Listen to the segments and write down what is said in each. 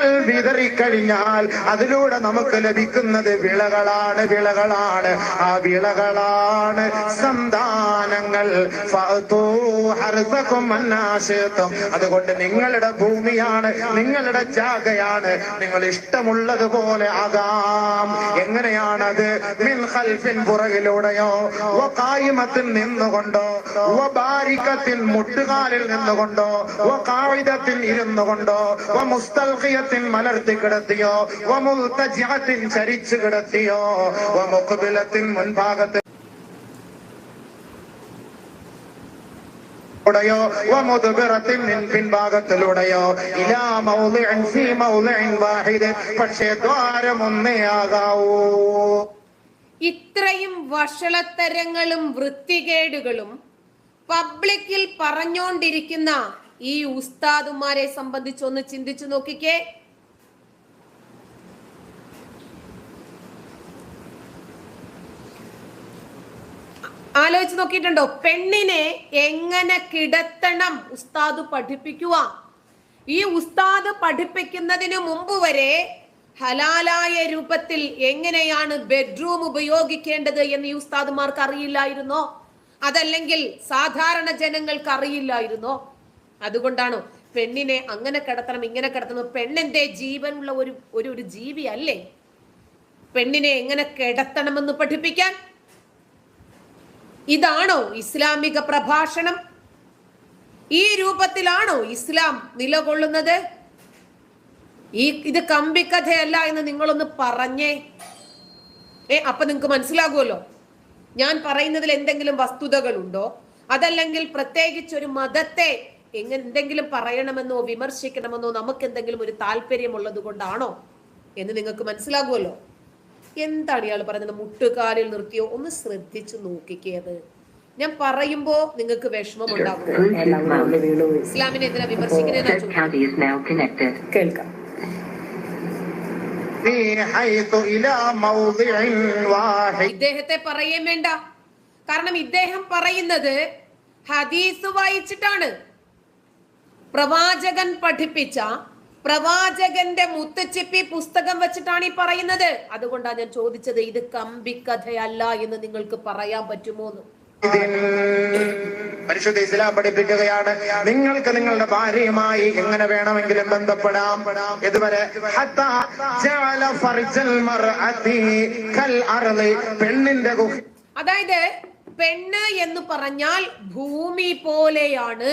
വിതറിക്കഴിഞ്ഞാൽ അതിലൂടെ നമുക്ക് ലഭിക്കുന്നത് വിളകളാണ് വിളകളാണ്. ആ വിളകളാണ് സന്താനങ്ങൾ. അതുകൊണ്ട് നിങ്ങളുടെ ഭൂമിയാണ് നിങ്ങളുടെ ജാഗയാണ്. നിങ്ങൾ ഇഷ്ടമുള്ളതുപോലെ ആകാം. എങ്ങനെയാണത്? മിൻ ഖൽഫിൻ പുറകിലൂടെയോ വഖായിമത്തിൽ നിന്നുകൊണ്ടോ ബാരിക്കത്തിൽ മുട്ടുകാലിൽ നിന്നുകൊണ്ടോ വഖായിദത്തിൽ ഇരുന്നു കൊണ്ടോ വമുസ്തൽഖിയത്തിൽ മലർത്തി കിടത്തിയോ? വമുത്തജ്യാത്തിൻ ചരിച്ചു കിടത്തിയോ? വമുക്കുബിലത്തിൻ മുൻഭാഗത്ത് പിൻഭാഗത്തിലൂടെയോ? ഇലാ ഫീ പക്ഷേ ദ്വാരമൊന്നേ ഇത്രയും വഷളത്തരങ്ങളും വൃത്തികേടുകളും പബ്ലിക്കിൽ പറഞ്ഞോണ്ടിരിക്കുന്ന ഈ ഉസ്താദുമാരെ സംബന്ധിച്ചൊന്ന് ചിന്തിച്ചു നോക്കിക്കേ. ആലോചിച്ച് നോക്കിയിട്ടുണ്ടോ? പെണ്ണിനെ എങ്ങനെ കിടത്തണം? ഉസ്താദ് പഠിപ്പിക്കുക ഈ ഉസ്താദ് പഠിപ്പിക്കുന്നതിന് മുമ്പ് വരെ ഹലാലായ രൂപത്തിൽ എങ്ങനെയാണ് ബെഡ്റൂം ഉപയോഗിക്കേണ്ടത് എന്ന് ഈ ഉസ്താദുമാർക്ക് അറിയില്ലായിരുന്നോ? അതല്ലെങ്കിൽ സാധാരണ ജനങ്ങൾക്ക് അറിയില്ലായിരുന്നോ? അതുകൊണ്ടാണോ പെണ്ണിനെ അങ്ങനെ കിടത്തണം ഇങ്ങനെ കിടത്തണം? പെണ്ണിന്റെ ജീവനുള്ള ഒരു ഒരു ഒരു ജീവി അല്ലേ പെണ്ണിനെ എങ്ങനെ കിടത്തണമെന്ന് പഠിപ്പിക്കാൻ? ഇതാണോ ഇസ്ലാമിക പ്രഭാഷണം? ഈ രൂപത്തിലാണോ ഇസ്ലാം നിലകൊള്ളുന്നത്? ഈ ഇത് കമ്പിക്കഥയല്ല എന്ന് നിങ്ങളൊന്ന് പറഞ്ഞേ. ഏ അപ്പൊ നിങ്ങൾക്ക് മനസ്സിലാകുമല്ലോ ഞാൻ പറയുന്നതിൽ എന്തെങ്കിലും വസ്തുതകളുണ്ടോ? അതല്ലെങ്കിൽ പ്രത്യേകിച്ച് ഒരു മതത്തെ എങ്ങനെ എന്തെങ്കിലും പറയണമെന്നോ വിമർശിക്കണമെന്നോ നമുക്ക് എന്തെങ്കിലും ഒരു താല്പര്യമുള്ളത് കൊണ്ടാണോ എന്ന് നിങ്ങൾക്ക് മനസ്സിലാകുമല്ലോ എന്താണ് ഇയാൾ പറയുന്നത്? മുട്ടുകാലിൽ നിർത്തിയോ? ഒന്ന് ശ്രദ്ധിച്ചു നോക്കിക്കേത് ഞാൻ പറയുമ്പോ നിങ്ങൾക്ക് വിഷമം ഉണ്ടാകും ഇസ്ലാമിനെ എന്തിനാ വിമർശിക്കുന്നതെന്നാ കേൾക്കാം. പറയേം വേണ്ട. കാരണം ഇദ്ദേഹം പറയുന്നത് ഹദീസ് വായിച്ചിട്ടാണ്. പ്രവാചകൻ പഠിപ്പിച്ച പ്രവാചകന്റെ മുത്തച്ചിപ്പി പുസ്തകം വെച്ചിട്ടാണ് ഈ പറയുന്നത്. അതുകൊണ്ടാണ് ഞാൻ ചോദിച്ചത് ഇത് കമ്പിക്കഥയല്ല എന്ന് നിങ്ങൾക്ക് പറയാൻ പറ്റുമോ എന്ന്? പരിശുദ്ധ ഇസ്ലാം പഠിപ്പിക്കുകയാണ്. നിങ്ങൾക്ക് നിങ്ങളുടെ ഭാര്യയുമായി എങ്ങനെ വേണമെങ്കിലും ബന്ധപ്പെടാം? ഇതുവരെ പെണ്ണിന്റെ അതായത് പെണ്ണ് എന്ന് പറഞ്ഞാൽ ഭൂമി പോലെയാണ്.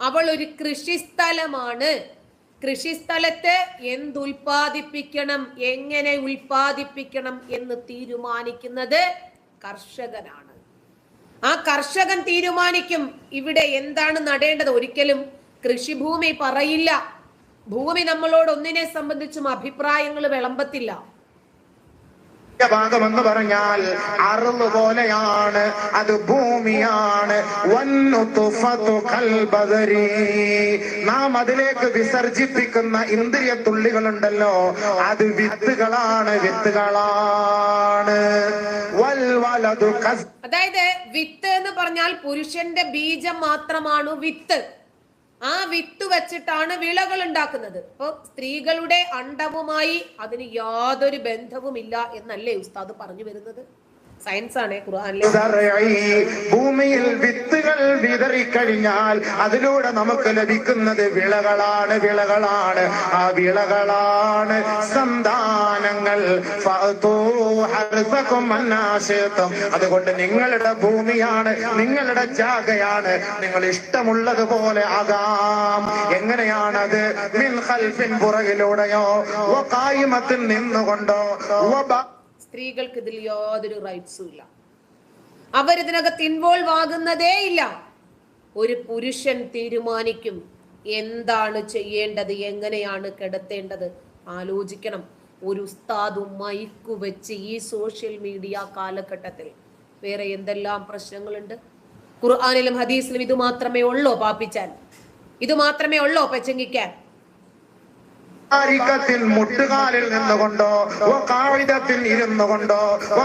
അവൾ ഒരു കൃഷിസ്ഥലമാണ്. കൃഷിസ്ഥലത്ത് എന്തുൽപാദിപ്പിക്കണം എങ്ങനെ ഉൽപാദിപ്പിക്കണം എന്ന് തീരുമാനിക്കുന്നത് കർഷകനാണ്. ആ കർഷകൻ തീരുമാനിക്കും ഇവിടെ എന്താണ് നടേണ്ടത്. ഒരിക്കലും കൃഷിഭൂമി പറയില്ല. ഭൂമി നമ്മളോട് ഒന്നിനെ സംബന്ധിച്ചും അഭിപ്രായങ്ങൾ വിളമ്പത്തില്ല. ഭാഗം എന്ന് പറഞ്ഞാൽ അറിവ് പോലെയാണ്. അത് ഭൂമിയാണ്. നാം അതിലേക്ക് വിസർജിപ്പിക്കുന്ന ഇന്ദ്രിയ തുള്ളികളുണ്ടല്ലോ അത് വിത്തുകളാണ് വിത്തുകളാണ്. അതായത് വിത്ത് എന്ന് പറഞ്ഞാൽ പുരുഷന്റെ ബീജം മാത്രമാണ് വിത്ത്. ആ വിത്ത് വെച്ചിട്ടാണ് വിളകൾ ഉണ്ടാക്കുന്നത് അപ്പൊ സ്ത്രീകളുടെ അണ്ടവുമായി അതിന് യാതൊരു ബന്ധവുമില്ല എന്നല്ലേ ഉസ്താദ് പറഞ്ഞു വരുന്നത്? സയൻസ് ആണ് ഭൂമിയിൽ വിത്തുകൾ വിതറിക്കഴിഞ്ഞാൽ അതിലൂടെ നമുക്ക് ലഭിക്കുന്നത് വിളകളാണ് വിളകളാണ്. ആ വിളകളാണ് സന്താനങ്ങൾ. അതുകൊണ്ട് നിങ്ങളുടെ ഭൂമിയാണ് നിങ്ങളുടെ ജാഗയാണ്. നിങ്ങൾ ഇഷ്ടമുള്ളതുപോലെ ആകാം. എങ്ങനെയാണത്? മിൻ ഖൽഫിൻ പുറകിലൂടെയോ കായ്മത്തിൽ നിന്നുകൊണ്ടോ സ്ത്രീകൾക്ക് ഇതിൽ യാതൊരു റൈറ്റ്സും ഇല്ല. അവരിതിനകത്ത് ഇൻവോൾവ് ആകുന്നതേ ഇല്ല. ഒരു പുരുഷൻ തീരുമാനിക്കും എന്താണ് ചെയ്യേണ്ടത് എങ്ങനെയാണ് കിടത്തേണ്ടത് ആലോചിക്കണം. ഒരു ഉസ്താദും മൈക്കു വെച്ച് ഈ സോഷ്യൽ മീഡിയ കാലഘട്ടത്തിൽ വേറെ എന്തെല്ലാം പ്രശ്നങ്ങളുണ്ട്? ഖുർആാനിലും ഹദീസിലും ഇത് മാത്രമേ ഉള്ളോ പാപ്പിച്ചാൻ? ഇത് മാത്രമേ ഉള്ളോ പച്ചങ്ങിക്കാൻ ആരിക്കത്തിൽ മുട്ടുകാലിൽ നിന്നുകൊണ്ടോ കാവിതത്തിൽ ഇരുന്നു കൊണ്ടോ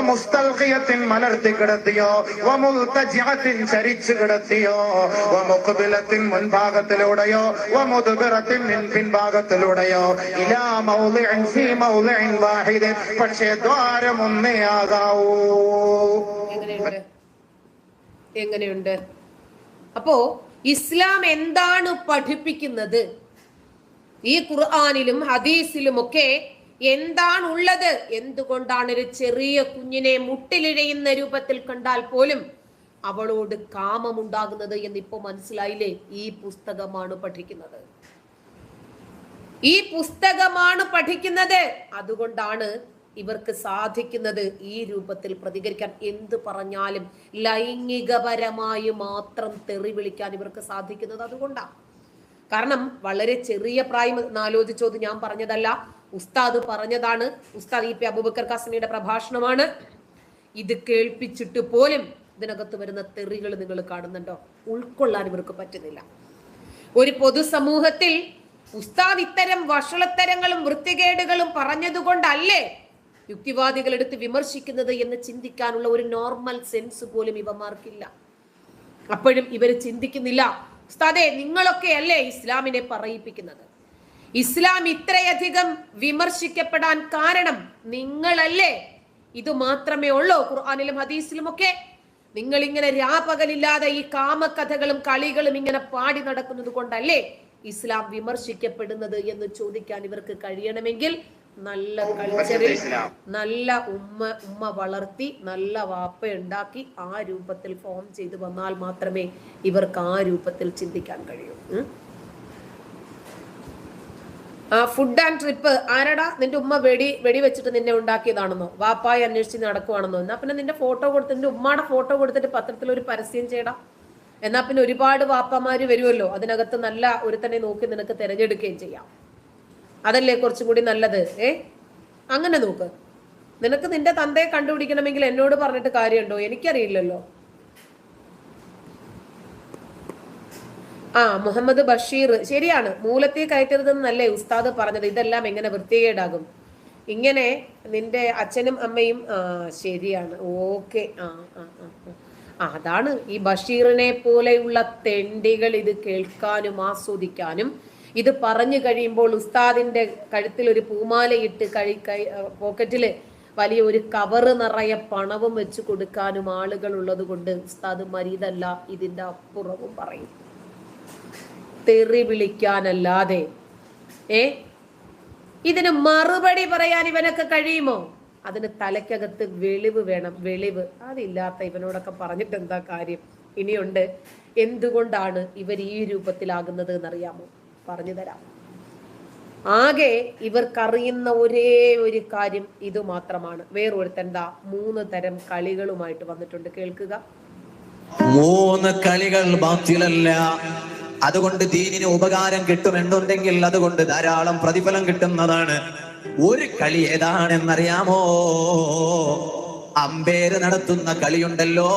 മുസ്തൽഹിയത്തിൽ മലർത്തി കിടത്തിയോ വ മുൽത്തജിഅത്തിൻ ചരിച്ചു കിടത്തിയോ വ മുഖബിലത്തിൻ മുൻഭാഗത്തിലൂടെയോ മിൻ പിൻഭാഗത്തിലൂടെയോ ഇലാ മൗലിൻ ഫീ മൗലിൻ വാഹിദ് പക്ഷേ ദ്വാരം ഒന്നേ ആകാവൂ എങ്ങനെയുണ്ട്? അപ്പോ ഇസ്ലാം എന്താണ് പഠിപ്പിക്കുന്നത്? ഈ ഖുർആാനിലും ഹദീസിലും ഒക്കെ എന്താണ് ഉള്ളത് എന്തുകൊണ്ടാണ് ഒരു ചെറിയ കുഞ്ഞിനെ മുട്ടിലിഴയുന്ന രൂപത്തിൽ കണ്ടാൽ പോലും അവളോട് കാമമുണ്ടാകുന്നത് എന്ന് ഇപ്പോ മനസ്സിലായില്ലേ? ഈ പുസ്തകമാണ് പഠിക്കുന്നത്. ഈ പുസ്തകമാണ് പഠിക്കുന്നത്. അതുകൊണ്ടാണ് ഇവർക്ക് സാധിക്കുന്നത് ഈ രൂപത്തിൽ പ്രതികരിക്കാൻ. എന്ത് പറഞ്ഞാലും ലൈംഗികപരമായി മാത്രം തെറി വിളിക്കാൻ ഇവർക്ക് സാധിക്കുന്നത് അതുകൊണ്ടാണ് കാരണം വളരെ ചെറിയ പ്രായം എന്നാലോചിച്ചോ ഞാൻ പറഞ്ഞതല്ല. ഉസ്താദ് പറഞ്ഞതാണ്. ഉസ്താദ് ഇ പി അബൂബക്കർ കാസമിയുടെ പ്രഭാഷണമാണ്. ഇത് കേൾപ്പിച്ചിട്ട് പോലും ഇതിനകത്ത് വരുന്ന തെറികൾ നിങ്ങൾ കാണുന്നുണ്ടോ? ഉൾക്കൊള്ളാൻ ഇവർക്ക് പറ്റുന്നില്ല. ഒരു പൊതുസമൂഹത്തിൽ ഉസ്താദ് ഇത്തരം വഷളത്തരങ്ങളും വൃത്തികേടുകളും പറഞ്ഞതുകൊണ്ടല്ലേ യുക്തിവാദികൾ എടുത്ത് വിമർശിക്കുന്നത് എന്ന് ചിന്തിക്കാനുള്ള ഒരു നോർമൽ സെൻസ് പോലും ഇവമാർക്കില്ല അപ്പോഴും ഇവർ ചിന്തിക്കുന്നില്ല. ഉസ്താദെ നിങ്ങളൊക്കെ അല്ലേ ഇസ്ലാമിനെ പറയിപ്പിക്കുന്നത്? ഇസ്ലാം ഇത്രയധികം വിമർശിക്കപ്പെടാൻ കാരണം നിങ്ങളല്ലേ? ഇത് മാത്രമേ ഉള്ളൂ ഖുർആാനിലും ഹദീസിലും ഒക്കെ നിങ്ങൾ ഇങ്ങനെ രാപകലില്ലാതെ ഈ കാമകഥകളും കളികളും ഇങ്ങനെ പാടി നടക്കുന്നത് കൊണ്ടല്ലേ ഇസ്ലാം വിമർശിക്കപ്പെടുന്നത് എന്ന് ചോദിക്കാൻ ഇവർക്ക് കഴിയണമെങ്കിൽ നല്ല കൾച്ചറിൽ നല്ല ഉമ്മ ഉമ്മ വളർത്തി നല്ല വാപ്പ ഉണ്ടാക്കി ആ രൂപത്തിൽ ഫോം ചെയ്തു വന്നാൽ മാത്രമേ ഇവർക്ക് ആ രൂപത്തിൽ ചിന്തിക്കാൻ കഴിയൂ. ആ ഫുഡ് ആൻഡ് ട്രിപ്പ് ആരടാ നിന്റെ ഉമ്മ വെടി വെടി വെച്ചിട്ട് നിന്നെ ഉണ്ടാക്കിയതാണെന്നോ? വാപ്പായി അന്വേഷിച്ച് നടക്കുവാണെന്നോ? എന്നാ പിന്നെ നിന്റെ ഫോട്ടോ കൊടുത്ത് നിന്റെ ഉമ്മയുടെ ഫോട്ടോ കൊടുത്തിട്ട് പത്രത്തിൽ ഒരു പരസ്യം ചെയ്യടാ. എന്നാ പിന്നെ ഒരുപാട് വാപ്പമാര് വരുമല്ലോ അതിനകത്ത് നല്ല ഒരുത്തനെ നോക്കി നിനക്ക് തിരഞ്ഞെടുക്കുകയും ചെയ്യാം. അതല്ലേ കുറച്ചും കൂടി നല്ലത്? ഏ? അങ്ങനെ നോക്ക്. നിനക്ക് നിന്റെ തന്തയെ കണ്ടുപിടിക്കണമെങ്കിൽ എന്നോട് പറഞ്ഞിട്ട് കാര്യമുണ്ടോ? എനിക്കറിയില്ലല്ലോ. ആ മുഹമ്മദ് ബഷീർ. ശരിയാണ്. മൂലത്തെ കയറ്റരുതെന്നല്ലേ ഉസ്താദ് പറഞ്ഞത്. ഇതെല്ലാം എങ്ങനെ വൃത്തികേടാകും? ഇങ്ങനെ നിന്റെ അച്ഛനും അമ്മയും ആ ശരിയാണ്. ഓക്കെ. ആ ആ. ആ അതാണ് ഈ ബഷീറിനെ പോലെയുള്ള തെണ്ടികൾ ഇത് കേൾക്കാനും ആസ്വദിക്കാനും ഇത് പറഞ്ഞു കഴിയുമ്പോൾ ഉസ്താദിന്റെ കഴുത്തിൽ ഒരു പൂമാലയിട്ട് കഴി കൈ പോക്കറ്റിൽ വലിയ ഒരു കവറ് നിറയെ പണവും വെച്ച് കൊടുക്കാനും ആളുകൾ ഉള്ളത് കൊണ്ട് ഉസ്താദ് മരീതല്ല ഇതിന്റെ അപ്പുറവും പറയും. തെറി വിളിക്കാനല്ലാതെ. ഏ? ഇതിന് മറുപടി പറയാൻ ഇവനൊക്കെ കഴിയുമോ? അതിന് തലയ്ക്കകത്ത് വെളിവ് വേണം. വെളിവ്. അതില്ലാത്ത ഇവനോടൊക്കെ പറഞ്ഞിട്ട് എന്താ കാര്യം? ഇനിയുണ്ട്. എന്തുകൊണ്ടാണ് ഇവർ ഈ രൂപത്തിലാകുന്നത് എന്നറിയാമോ? പറഞ്ഞു തരാം ആകെ ഇവർക്കറിയുന്ന ഒരേ ഒരു കാര്യം ഇത് മാത്രമാണ്. വേറൊരുത്തഎന്താ മൂന്ന് തരം കളികളുമായിട്ട് വന്നിട്ടുണ്ട്. കേൾക്കുക. മൂന്ന് കളികൾ ബാത്തിലല്ല അതുകൊണ്ട് ദീനിന് ഉപകാരം കിട്ടുമെന്നുണ്ടെങ്കിൽ അതുകൊണ്ട് ധാരാളം പ്രതിഫലം കിട്ടുന്നതാണ്. ഒരു കളി ഏതാണെന്നറിയാമോ? അമ്പേര് നടത്തുന്ന കളിയുണ്ടല്ലോ.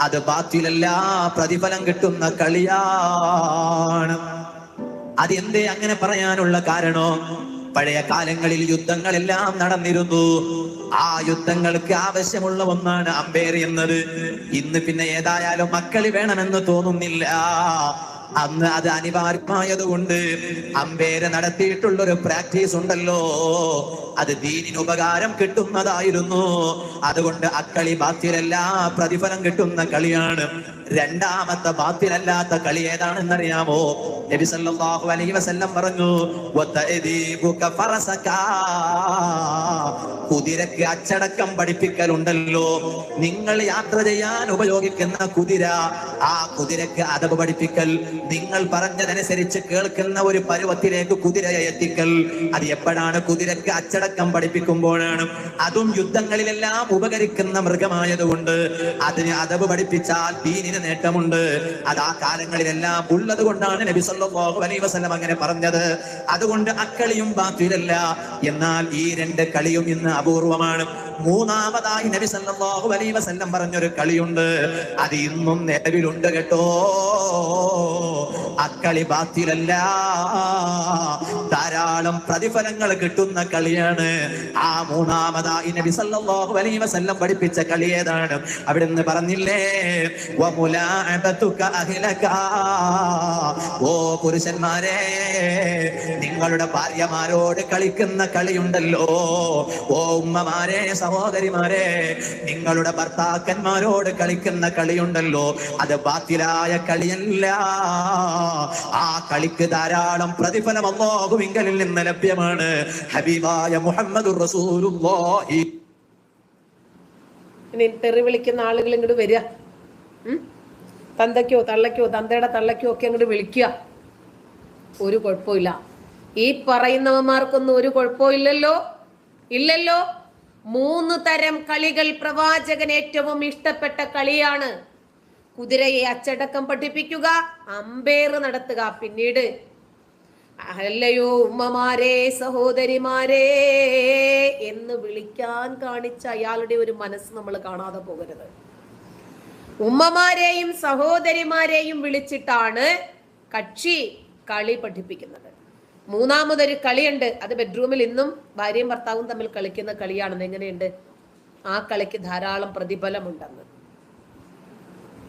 അത് ബാത്തിലല്ല പ്രതിഫലം കിട്ടുന്ന കളിയാണ്. അതെന്തേ അങ്ങനെ പറയാനുള്ള കാരണോ? പഴയ കാലങ്ങളിൽ യുദ്ധങ്ങളെല്ലാം നടന്നിരുന്നു. ആ യുദ്ധങ്ങൾക്ക് ആവശ്യമുള്ള ഒന്നാണ് അമ്പേർ എന്നത്. ഇന്ന് പിന്നെ ഏതായാലും മക്കളി വേണമെന്ന് തോന്നുന്നില്ല. അന്ന് അത് അനിവാര്യമായതുകൊണ്ട് അമ്പേര് നടത്തിയിട്ടുള്ള ഒരു പ്രാക്ടീസ് ഉണ്ടല്ലോ. അത് ദീനിന് ഉപകാരം കിട്ടുന്നതായിരുന്നു. അതുകൊണ്ട് അക്കളി ബാക്കിയിലെല്ലാ പ്രതിഫലം കിട്ടുന്ന കളിയാണ് രണ്ടാമത്തെ ബാത്തിലല്ലാത്ത കളി ഏതാണെന്നറിയാമോ? നബി സല്ലല്ലാഹു അലൈഹി വസല്ലം പറഞ്ഞു. കുതിരക്ക് അച്ചടക്കം പഠിപ്പിക്കലുണ്ടല്ലോ. നിങ്ങൾ യാത്ര ചെയ്യാൻ ഉപയോഗിക്കുന്ന കുതിര ആ കുതിരക്ക് അതവ് പഠിപ്പിക്കൽ നിങ്ങൾ പറഞ്ഞതനുസരിച്ച് കേൾക്കുന്ന ഒരു പരുവത്തിലേക്ക് കുതിരയെ എത്തിക്കൽ. അത് എപ്പോഴാണ് കുതിരക്ക് അച്ചടക്കം പഠിപ്പിക്കുമ്പോഴാണ്? അതും യുദ്ധങ്ങളിലെല്ലാം ഉപകരിക്കുന്ന മൃഗമായതുകൊണ്ട് അതിന് അതവ് പഠിപ്പിച്ചാൽ ദീനിന് നേട്ടമുണ്ട്. അത് ആ കാലങ്ങളിലെല്ലാം ഉള്ളത് കൊണ്ടാണ് നബി സല്ലല്ലാഹു അലൈഹി വസല്ലം അങ്ങനെ പറഞ്ഞത്. അതുകൊണ്ട് അക്കളിയും ബാത്തിലല്ല എന്നാൽ ഈ രണ്ട് കളിയും ഇന്ന് അപൂർവമാണ്. മൂന്നാമതായി നബി സല്ലല്ലാഹു അലൈഹി വസല്ലം പറഞ്ഞൊരു കളിയുണ്ട്. അത് ഇന്നും നിലവിലുണ്ട് കേട്ടോ. അക്കളി ബാത്തിലല്ല ധാരാളം പ്രതിഫലങ്ങൾ കിട്ടുന്ന കളിയാണ്. ആ മൂന്നാമതായി നബി സല്ലല്ലാഹു അലൈഹി വസല്ലം പഠിപ്പിച്ച കളി ഏതാണ്? അവിടെ നിന്ന് പറഞ്ഞില്ലേ ഓ പുരുഷന്മാരെ നിങ്ങളുടെ ഭാര്യമാരോട് കളിക്കുന്ന കളിയുണ്ടല്ലോ. ഓ ഉമ്മമാരെ സഹോദരിമാരെ നിങ്ങളുടെ ഭർത്താക്കന്മാരോട് കളിക്കുന്ന കളിയുണ്ടല്ലോ. അത് ബാത്തിലായ കളിയല്ല. ആ കളിക്ക് ധാരാളം പ്രതിഫലം അല്ലാഹുവിങ്കലിൽ നിന്ന് ലഭ്യമാണ്. ഹബീബായ മുഹമ്മദ് തെറി വിളിക്കുന്ന ആളുകൾ ഇങ്ങോട്ട് വരിക? തന്തയ്ക്കോ തള്ളയ്ക്കോ തന്തയുടെ തള്ളയ്ക്കോ ഒക്കെ അങ്ങോട്ട് വിളിക്കുക. ഒരു കുഴപ്പമില്ല. ഈ പറയുന്നവന്മാർക്കൊന്നും ഒരു കുഴപ്പമില്ലല്ലോ? ഇല്ലല്ലോ? മൂന്ന് തരം കളികൾ പ്രവാചകൻ ഏറ്റവും ഇഷ്ടപ്പെട്ട കളിയാണ്. കുതിരയെ അച്ചടക്കം പഠിപ്പിക്കുക അമ്പേർ നടത്തുക. പിന്നീട് അല്ലയോ ഉമ്മമാരെ സഹോദരിമാരെ എന്ന് വിളിക്കാൻ കാണിച്ച അയാളുടെ ഒരു മനസ്സ് നമ്മൾ കാണാതെ പോകരുത്. ഉമ്മമാരെയും സഹോദരിമാരെയും വിളിച്ചിട്ടാണ് കക്ഷി കളി പഠിപ്പിക്കുന്നത്. മൂന്നാമതൊരു കളിയുണ്ട്. അത് ബെഡ്റൂമിൽ ഇന്നും ഭാര്യയും ഭർത്താവും തമ്മിൽ കളിക്കുന്ന കളിയാണെന്ന് എങ്ങനെയുണ്ട്? ആ കളിക്ക് ധാരാളം പ്രതിഫലമുണ്ടെന്ന്.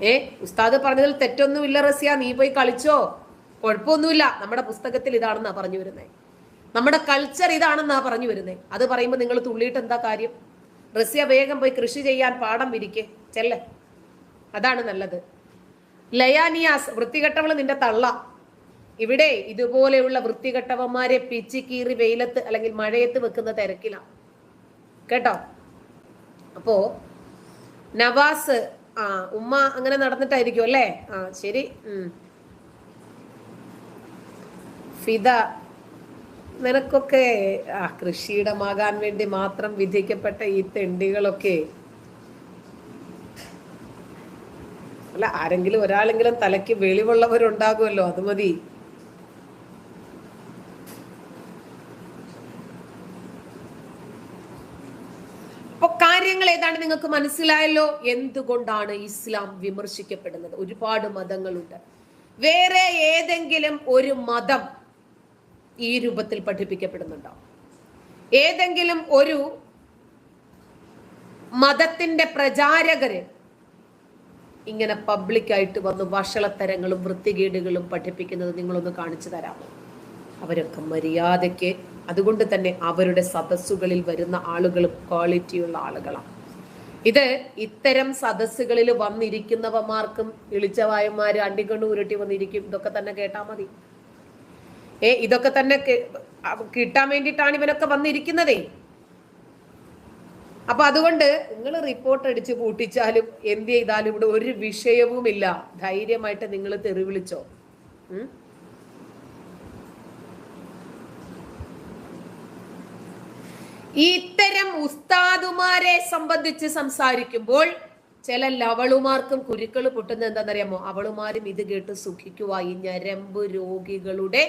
ഏ ഉസ്താദ് പറഞ്ഞതിൽ തെറ്റൊന്നുമില്ല റസിയ. നീ പോയി കളിച്ചോ? കുഴപ്പമൊന്നുമില്ല. നമ്മുടെ പുസ്തകത്തിൽ ഇതാണെന്നാ പറഞ്ഞു വരുന്നത് നമ്മുടെ കൾച്ചർ ഇതാണെന്നാ പറഞ്ഞു വരുന്നത് അത് പറയുമ്പോൾ നിങ്ങൾ തുള്ളിയിട്ട് എന്താ കാര്യം? റസ്യ വേഗം പോയി കൃഷി ചെയ്യാൻ പാടം വിരിക്കെ. ചെല്ലേ. അതാണ് നല്ലത്. ലയാനിയാസ് വൃത്തികെട്ടവൾ നിന്റെ തള്ള. ഇവിടെ ഇതുപോലെയുള്ള വൃത്തികെട്ടവന്മാരെ പിച്ചി കീറി വെയിലത്ത് അല്ലെങ്കിൽ മഴയത്ത് വെക്കുന്ന തിരക്കിലാണ് കേട്ടോ? അപ്പോ നവാസ് ആ ഉമ്മ അങ്ങനെ നടന്നിട്ടായിരിക്കും അല്ലേ? ആ ശരി. ഉം. ഫിദ നിനക്കൊക്കെ ആ കൃഷിയിടമാകാൻ വേണ്ടി മാത്രം വിധിക്കപ്പെട്ട ഈ തെണ്ടികളൊക്കെ അല്ല ആരെങ്കിലും ഒരാളെങ്കിലും തലയ്ക്ക് വെളിവുള്ളവരുണ്ടാകുമല്ലോ അത് മതി. കാര്യങ്ങൾ ഏതാണ് നിങ്ങൾക്ക് മനസ്സിലായല്ലോ? എന്തുകൊണ്ടാണ് ഇസ്ലാം വിമർശിക്കപ്പെടുന്നത്? ഒരുപാട് മതങ്ങളുണ്ട്. വേറെ ഏതെങ്കിലും ഒരു മതം ഈ രൂപത്തിൽ പഠിപ്പിക്കപ്പെടുന്നുണ്ടോ? ഏതെങ്കിലും ഒരു മതത്തിന്റെ പ്രചാരകര് ഇങ്ങനെ പബ്ലിക്കായിട്ട് വന്ന് വഷളത്തരങ്ങളും വൃത്തികേടുകളും പഠിപ്പിക്കുന്നത് നിങ്ങളൊന്ന് കാണിച്ചു തരാമോ? അവരൊക്കെ മര്യാദയ്ക്ക് അതുകൊണ്ട് തന്നെ അവരുടെ സദസ്സുകളിൽ വരുന്ന ആളുകളും ക്വാളിറ്റിയുള്ള ആളുകളാണ്. ഇത് ഇത്തരം സദസ്സുകളിൽ വന്നിരിക്കുന്നവന്മാർക്കും ഇളിച്ചവായന്മാർ അണ്ടിക്കൊണ്ട് ഉരുട്ടി വന്നിരിക്കും ഇതൊക്കെ തന്നെ കേട്ടാൽ മതി. ഏ ഇതൊക്കെ തന്നെ കിട്ടാൻ വേണ്ടിയിട്ടാണ് ഇവനൊക്കെ വന്നിരിക്കുന്നതേ. അപ്പൊ അതുകൊണ്ട് നിങ്ങൾ റിപ്പോർട്ട് അടിച്ച് പൂട്ടിച്ചാലും എന്ത് ചെയ്താലും ഇവിടെ ഒരു വിഷയവുമില്ല. ധൈര്യമായിട്ട് നിങ്ങൾ തെറി വിളിച്ചോ. ഇത്തരം ഉസ്താദുമാരെ സംബന്ധിച്ച് സംസാരിക്കുമ്പോൾ ചില ലവളുമാർക്കും കുരുക്കൾ പൊട്ടുന്നത് എന്താണെന്നറിയാമോ? അവളുമാരും ഇത് കേട്ട് സുഖിക്കുവായി ഞരമ്പ് രോഗികളുടെ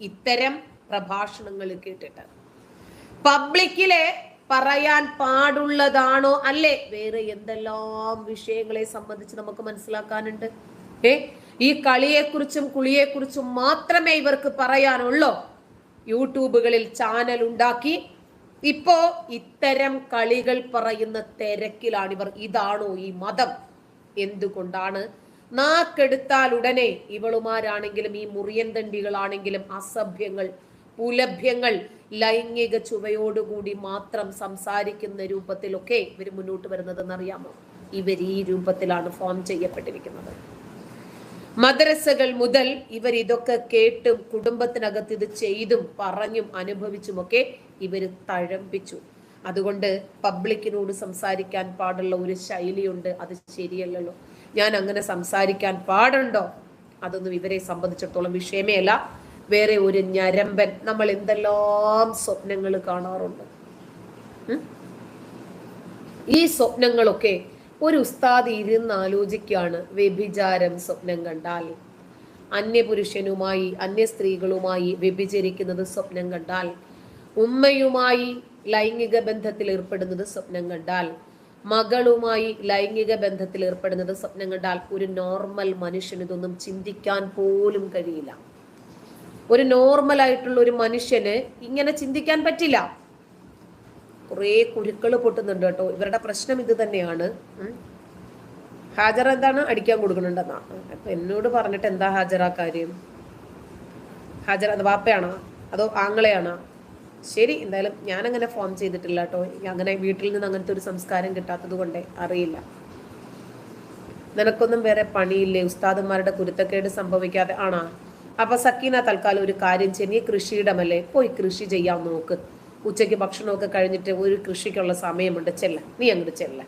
ഇത്തരം പ്രഭാഷണങ്ങൾ കേട്ടിട്ട്. പബ്ലിക്കിലെ പറയാൻ പാടുള്ളതാണോ അല്ലേ? വേറെ എന്തെല്ലാം വിഷയങ്ങളെ സംബന്ധിച്ച് നമുക്ക് മനസ്സിലാക്കാനുണ്ട്? ഏ? ഈ കളിയെക്കുറിച്ചും കുളിയെക്കുറിച്ചും മാത്രമേ ഇവർക്ക് പറയാനുള്ളൂ. യൂട്യൂബുകളിൽ ചാനൽ ഉണ്ടാക്കി. ഇപ്പോ ഇത്തരം കളികൾ പറയുന്ന തിരക്കിലാണ് ഇവർ ഇതാണോ ഈ മതം? എന്തുകൊണ്ടാണ് നാക്കെടുത്താൽ ഉടനെ ഇവളുമാരാണെങ്കിലും ഈ മുറിയൻ തണ്ടികളാണെങ്കിലും അസഭ്യങ്ങൾ പുലഭ്യങ്ങൾ ലൈംഗിക ചുവയോടുകൂടി മാത്രം സംസാരിക്കുന്ന രൂപത്തിലൊക്കെ ഇവർ മുന്നോട്ട് വരുന്നതെന്ന് അറിയാമോ? ഇവർ ഈ രൂപത്തിലാണ് ഫോം ചെയ്യപ്പെട്ടിരിക്കുന്നത്. മദ്രസകൾ മുതൽ ഇവർ ഇതൊക്കെ കേട്ടും കുടുംബത്തിനകത്ത് ഇത് ചെയ്തും പറഞ്ഞും അനുഭവിച്ചുമൊക്കെ ഇവർ തഴമ്പിച്ചു. അതുകൊണ്ട് പബ്ലിക്കിനോട് സംസാരിക്കാൻ പാടുള്ള ഒരു ശൈലിയുണ്ട്. അത് ശരിയല്ലല്ലോ. ഞാൻ അങ്ങനെ സംസാരിക്കാൻ പാടുണ്ടോ? അതൊന്നും ഇവരെ സംബന്ധിച്ചിടത്തോളം വിഷയമേ അല്ല വേറെ ഒരു ഞരമ്പൻ നമ്മൾ എന്തെല്ലാം സ്വപ്നങ്ങൾ കാണാറുണ്ട്. ഈ സ്വപ്നങ്ങളൊക്കെ ഒരു ഉസ്താദ് ഇരുന്ന് ആലോചിക്കുകയാണ് വ്യഭിചാരം സ്വപ്നം കണ്ടാൽ. അന്യപുരുഷനുമായി അന്യ സ്ത്രീകളുമായി വ്യഭിചരിക്കുന്നത് സ്വപ്നം കണ്ടാൽ. ഉമ്മയുമായി ലൈംഗിക ബന്ധത്തിൽ ഏർപ്പെടുന്നത് സ്വപ്നം കണ്ടാൽ. മകളുമായി ലൈംഗിക ബന്ധത്തിൽ ഏർപ്പെടുന്നത് സ്വപ്നം കണ്ടാൽ ഒരു നോർമൽ മനുഷ്യന് ഇതൊന്നും ചിന്തിക്കാൻ പോലും കഴിയില്ല. ഒരു നോർമൽ ആയിട്ടുള്ള ഒരു മനുഷ്യന് ഇങ്ങനെ ചിന്തിക്കാൻ പറ്റില്ല. കുറേ കുരുക്കൾ പൊട്ടുന്നുണ്ട് കേട്ടോ. ഇവരുടെ പ്രശ്നം ഇത് തന്നെയാണ്. ഹാജർ എന്താണ്? അടിക്കാൻ കൊടുക്കുന്നുണ്ടെന്നാ. അപ്പൊ എന്നോട് പറഞ്ഞിട്ട് എന്താ ഹാജർ ആ കാര്യം? ഹാജർ അത് വാപ്പയാണോ? അതോ ആങ്ങളെയാണോ? ശരി എന്തായാലും ഞാനങ്ങനെ ഫോൺ ചെയ്തിട്ടില്ല കേട്ടോ അങ്ങനെ വീട്ടിൽ നിന്ന് അങ്ങനത്തെ ഒരു സംസ്കാരം കിട്ടാത്തത് കൊണ്ടേ അറിയില്ല. നിനക്കൊന്നും വേറെ പണിയില്ലേ? ഉസ്താദന്മാരുടെ കുരുത്തക്കേട് സംഭവിക്കാതെ ആണാ? അപ്പൊ സക്കീന തൽക്കാലം ഒരു കാര്യം ചെയ്യ. നീ കൃഷിയിടമല്ലേ? പോയി കൃഷി ചെയ്യാൻ നോക്ക്. ഉച്ചയ്ക്ക് ഭക്ഷണമൊക്കെ കഴിഞ്ഞിട്ട് ഒരു കൃഷിക്കുള്ള സമയമുണ്ട്. ചെല്ല. നീ അങ്ങോട്ട് ചെല്ല.